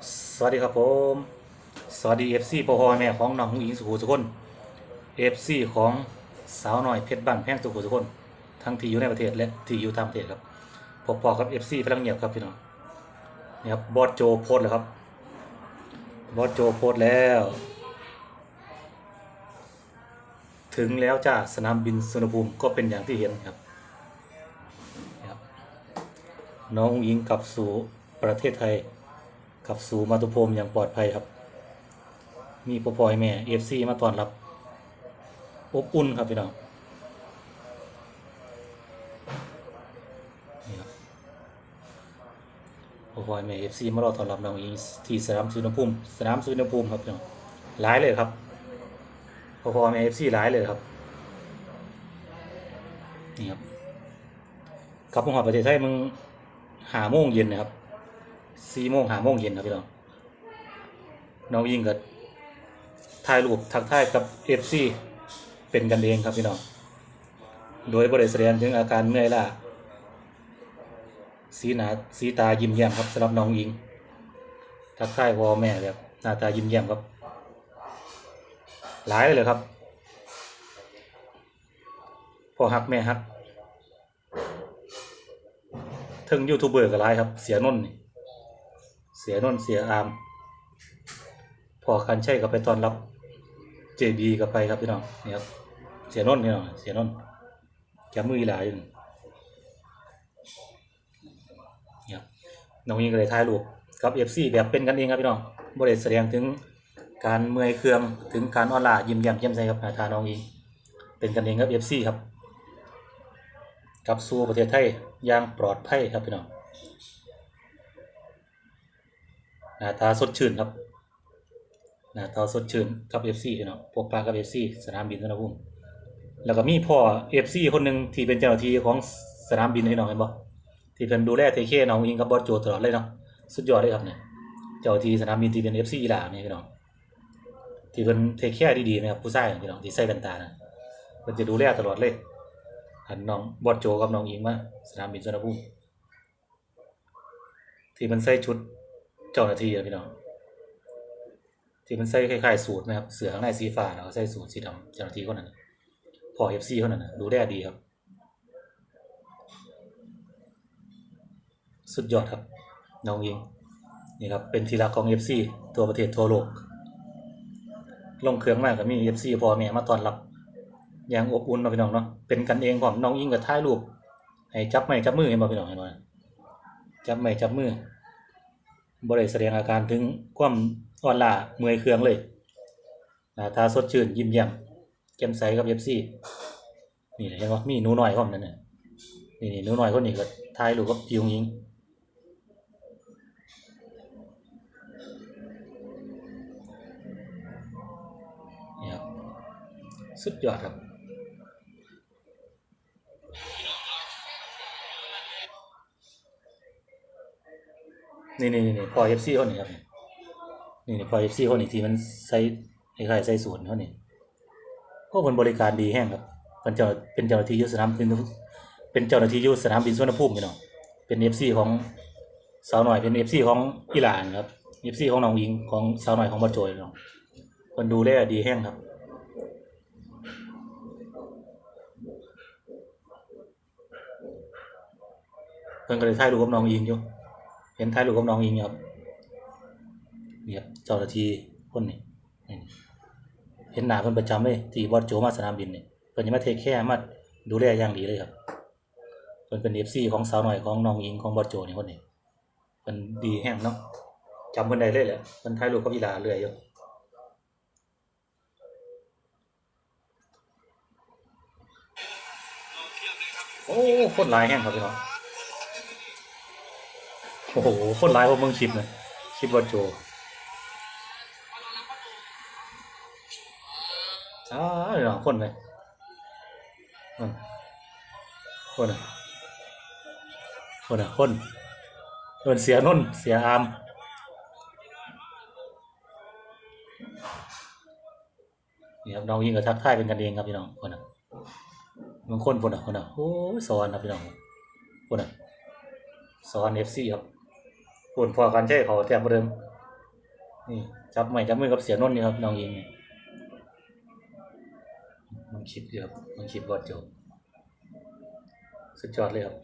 สวัสดีครับผม สวัสดีเอฟซีพ่อพ่อแม่ของน้องหญิงสุขุสุคนเอฟซีของสาวหน่อยเพชรบ้านแพงสุขุสุคนทั้งที่อยู่ในประเทศและที่อยู่ต่างประเทศครับพบปอกับเอฟซีพลังเงียบครับพี่น้องนี่ครับบอสโจโพสแล้วครับบอสโจโพสแล้ว ถึงแล้วจ้าสนามบินสุวรรณภูมิก็เป็นอย่างที่เห็นครับนี่ครับน้องหญิงกลับสู่ประเทศไทย กลับสู่มาตุภูมิอย่างปลอดภัยครับ มีพ่อพ่อให้แม่เอฟซีมาต้อนรับ อบอุ่นครับพี่น้องพ่อพ่อให้แม่เอฟซีมารอต้อนรับน้องอิงที่สนามสุวรรณภูมิสนามสุวรรณภูมิครับพี่น้องหลายเลยครับพ่อพ่อให้แม่เอฟซีหลายเลยครับนี่ครับกลับมาหอดประเทศไทยมึงหาโมงเย็นนะครับ สี่โมงหาโมงเย็นครับพี่น้องน้องยิงก็ถ่ายรูปทักทายกับเอฟซีเป็นกันเองครับพี่น้องโดยบริแสดงถึงอาการเมื่อยล้าสีหนาสีตายิ้มแย้มครับสำหรับน้องยิง ทักทายพ่อแม่แบบหน้าตายิ้มแย้มครับ หลายเลยครับพ่อฮักแม่ฮักถึงยูทูบเบอร์ก็หลายครับ เสียนนท์นี่เสียนนท์เสียอามพอคันใช่ก็ไปตอนรับเจบีก็ไปครับพี่น้องนี่ครับเสียนนท์พี่น้องเสียนนท์แกมือหลายอยู่นี่ครับน้องยิงก็เลยถ่ายรูปกับเอฟซีแบบเป็นกันเองครับพี่น้องบริแสดงถึงการเมื่อยเครื่องถึงการออนไลน์ยิ้มแย้มแจ่มใสครับหน้าตาน้องยิงเป็นกันเองครับเอฟซีครับกับสู่ประเทศไทยอย่างปลอดภัยครับพี่น้อง หน้าตาสดชื่นครับหน้าตาสดชื่นกับ FC พี่น้องพบปะกับ FC สนามบินสุวรรณภูมิแล้วก็มีพ่อ FC คนหนึ่งที่เป็นเจ้าหน้าที่ของสนามบินพี่น้องเห็นบ่ที่เพิ่นดูแลเทเคน้องอิงกับบอสโจตลอดเลยเนาะสุดยอดเลยครับเนี่ยเจ้าหน้าที่สนามบินที่เป็น FC อีหลานี่พี่น้องที่เพิ่นเทคแคร์ดีๆนะครับผู้ชายพี่น้องที่ใส่แว่นตานะเพิ่นจะดูแลตลอดเลยอันน้องบอสโจกับน้องอิงมาสนามบินสุวรรณภูมิที่มันใส่ชุด เจ้าหน้าที่อะพี่น้องที่มันใส่คล้ายๆสูทนะครับเสือข้างในสีฟ้าแล้วก็ใส่สูทสีดำเจ้าหน้าที่คนนั้นพอเอฟซีคนนั้นดูแลดีครับ สุดยอดครับ น้องยิงนี่ครับเป็นทีรักของเอฟซีตัวประเทศทั่วโลกลงเครื่องมากก็มีเอฟซีพอแม่มาต้อนรับอย่างอบอุ่นเนาพี่น้องเนาะเป็นกันเองผมน้องยิงกับถ่ายรูปให้จับไม้จับมือเห็นบ่พี่น้องเห็นบ่จับไม้จับมือ บริแสดงอาการถึงความอ่อนล้าเมื่อยเครื่องเลยน้าตาสดชื่นยิ้มแย้มแจ่มใสกับเอฟซีนี่เห็นป่มีหนูหน้อยพร้อนั่นน่ะนี่นี่หนูหน้อยคนนี้ก็ถ่ายรูปกับพี่ยงยิงนี่ครับสุดยอดครับ นี่นี่นี่พอเอฟซีคนนี้ครับนี่นี่พอเอฟซีคนนี้ที่มันใส่คล้ายๆใส่สูตรเขานี่พวกคนบริการดีแห้งครับเป็นเจ้าเป็นเจ้าหน้าที่ยุสนามบินเป็นเจ้าหน้าที่ยุสนามบินสุวรรณภูมิพี่น้องเป็นเอฟซีของสาวหน่อยเป็นเอฟซีของอิหร่านครับเอฟซีของน้องอิงของสาวหน่อยของบัจโจยน้องคนดูแลดีแห้งครับเพิ่นก็เลยถ่ายรูปกับน้องอิงอยู่ เห็นถ่ายรูปกับน้องอิงครับนี่ครับเจ้าหน้าที่คนนี้นี่เห็นหนาเพิ่นประจำเลยที่บอสโจมาสนามบินเนี่ยเพิ่นจะมาเทคแคร์มาดูแลอย่างดีเลยครับเพิ่นเป็น FC ของสาวหน่อยของน้องอิงของบอสโจนี่คนนี้เพิ่นดีแฮงเนาะจำเพิ่นได้เลยแหละเพิ่นถ่ายรูปกับอีหลาเรื่อยอยู่โอ้คนหลายแฮงครับพี่น้อง อ้โห คนร้ายพวกมึงคลิปเลยคลิปบอโจอ้าวเดี๋ยวคนเลยคนอะคนอะคนเอินเสียนนเสียอามนี่ครับน้องยิงกับทักทายเป็นกันเองครับพี่น้องคนอะบางคนคนอะคนอะโอ้ยสอนครับพี่น้องคนอะสอนเอฟซีครับ ปุ่นพอกันใช่เขาแทบเดิมนี่จับไม้จับมือกับเสียนนท์นี่ครับน้องยิงนี่มันคลิปอยู่ครับมันคลิปบอดจบสุดยอดเลยครับ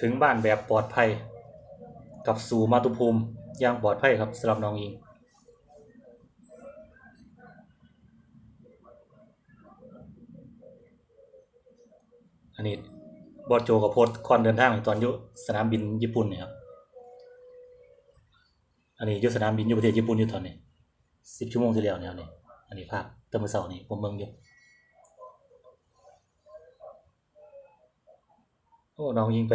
ถึงบ้านแบบปลอดภัย กับสู่มาตุภูมิอย่างปลอดภัยครับสำหรับน้องยิงอันนี้ บอสโจกับโพสก่อนเดินทางตอนอยู่สนามบินญี่ปุ่นเนี่ยครับ อันนี้อยู่สนามบินอยู่ประเทศญี่ปุ่นอยู่ตอนนี้สิบชั่วโมงที่แล้วเนี่ยนี่อันนี้ภาพตะมือเสาร์นี่ผมเบิ่งอยู่โอ้น้องยิงไป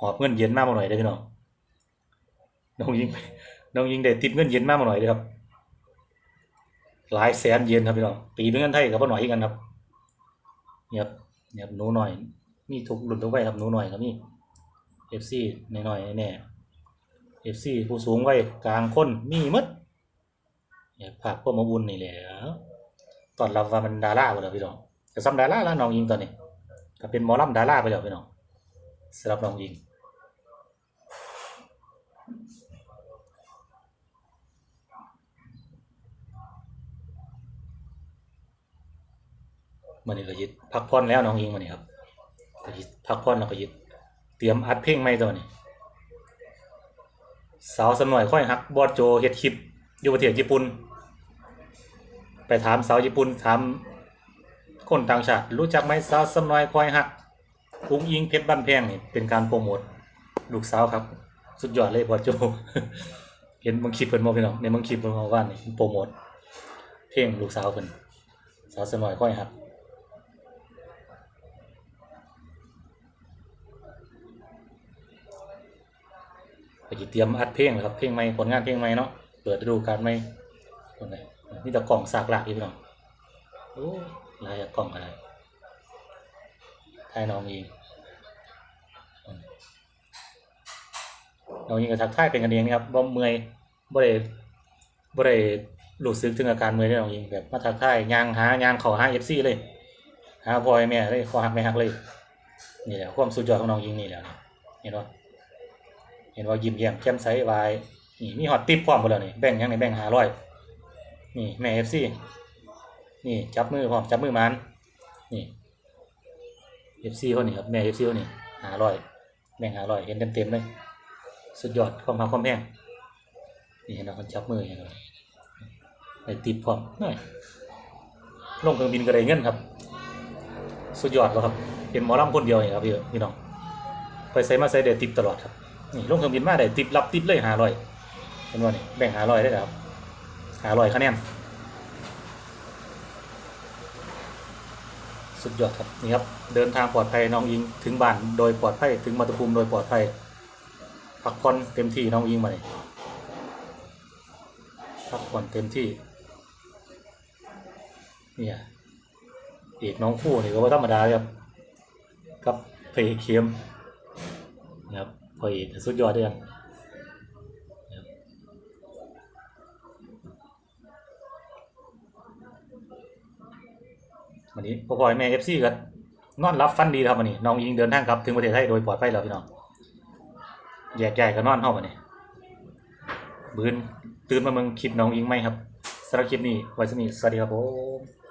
หอบเงินเย็นมากมาหน่อยได้พี่น้องน้องยิงไปน้องยิงได้ติดเงินเย็นมากมาหน่อยเลยครับ หลายแสนเย็นครับพี่น้องตีเป็นเงินไทยกับพ่อหน่อยอีกกันครับเนี่ยครับเนี่ยครับหนูหน่อย มีทุกรุ่นทุกวัยครับหนูหน่อยครับนี่เอฟซีหน่อยๆแน่เอฟซีผู้สูงวัยกลางคนมีหมดเนี่ยภาพพวกมาบุญนี่แหละตอนรับว่ามันดาราไปแล้วพี่น้องแต่ซ้ำดาราแล้วน้องยิงตอนนี้ก็เป็นหมอลำดาราไปแล้วพี่น้องสำหรับน้องยิงมันนี่ก็ยึดพักผ่อนแล้วน้องยิงมันนี่ครับ พักผ่อนแล้วก็ยึดเตรียมอัดเพลงใหม่ตัวนี้สาวสำหน่อยค่อยฮักบอดโจเฮ็ดคลิปอยู่ประเทศญี่ปุ่น ไปถามสาวญี่ปุ่นถามคนต่างชาติรู้จักไหมสาวสำหน่อยค่อยฮักอุ้งอิงเพชรบ้านแพงนี่เป็นการโปรโมทลูกสาวครับ สุดยอดเลยบอดโจ เห็นบางคลิปเพิ่นบ่พี่น้องในบางคลิปเพิ่นมาว่านี่โปรโมทเพลงลูกสาวเพิ่นสาวสำหน่อยค่อยฮัก ไปจิเตรียมอัดเพลงเลยครับเพลงใหม่ผลงานเพลงใหม่เนาะเปิดฤดูกาลใหม่คนไหนนี่แต่กล่องสากหลักอีกพี่องโอ้ลายกล่องอะไรทายน้องเองน้องเองก็ทักทายเป็นกันเองนะครับบ่เมื่อยบ่ได้บ่ได้รู้สึกถึงอาการเมื่อยได้น้องเองแบบมาทักทายยางหายางเขาหา FC เลยหาพ่อให้แม่เลยขอหักไม่หักเลยนี่แหละความสุดยอดของน้องยิงนี่แหละเห็นป่ะ เห็นว่ายิ้มแย้มแจ่มใสวายนี่มีฮอตติปพร้อมหมดแล้วนี่แบ่งยังในแบ่งหาร้อยนี่แม่เอฟซีนี่จับมือพร้อมจับมือมันนี่เอฟซีคนนี้ครับแม่เอฟซีคนนี้หาร้อยแบ่งหาร้อยเห็นเต็มเต็มๆเลยสุดยอดความพักความแพงนี่เห็นเราคนจับมือเห็นเราในติปพร้อมหน่อยลงเครื่องบินก็ได้เงินครับ สุดยอดแล้วครับ เป็นหมอลำคนเดียวเองครับพี่พี่น้อง ไปใส่มาใส่เดติปตลอดครับ นี่ลงเครื่องบินมาได้ติปรับติปเลยหาร้อยเห็นว่านี่แบ่งหาร้อยได้ครับหาร้อยคะแนนสุดยอดครับนี่ครับเดินทางปลอดภัยน้องยิงถึงบ้านโดยปลอดภัยถึงมาตุภูมิโดยปลอดภัยพักผ่อนเต็มที่น้องยิงมาเลยพักผ่อนเต็มที่เนี่ยเอกน้องคู่นี่ก็ว่าธรรมดาครับกับเพลเคียมนะครับ พอเอกสุดยอดด้วยกันวันนี้พ่อพ่อแม่เอฟซีก็นอนรับฟันดีครับวันนี้น้องยิงเดินทางกลับถึงประเทศไทยโดยปลอดภัยแล้วพี่น้องแยกย้ายกันนอนห้องวันนี้บืนตื่นมาเมืองคลิปน้องยิงไหมครับสำหรับคลิปนี้ไว้สนิทสวัสดีครับผม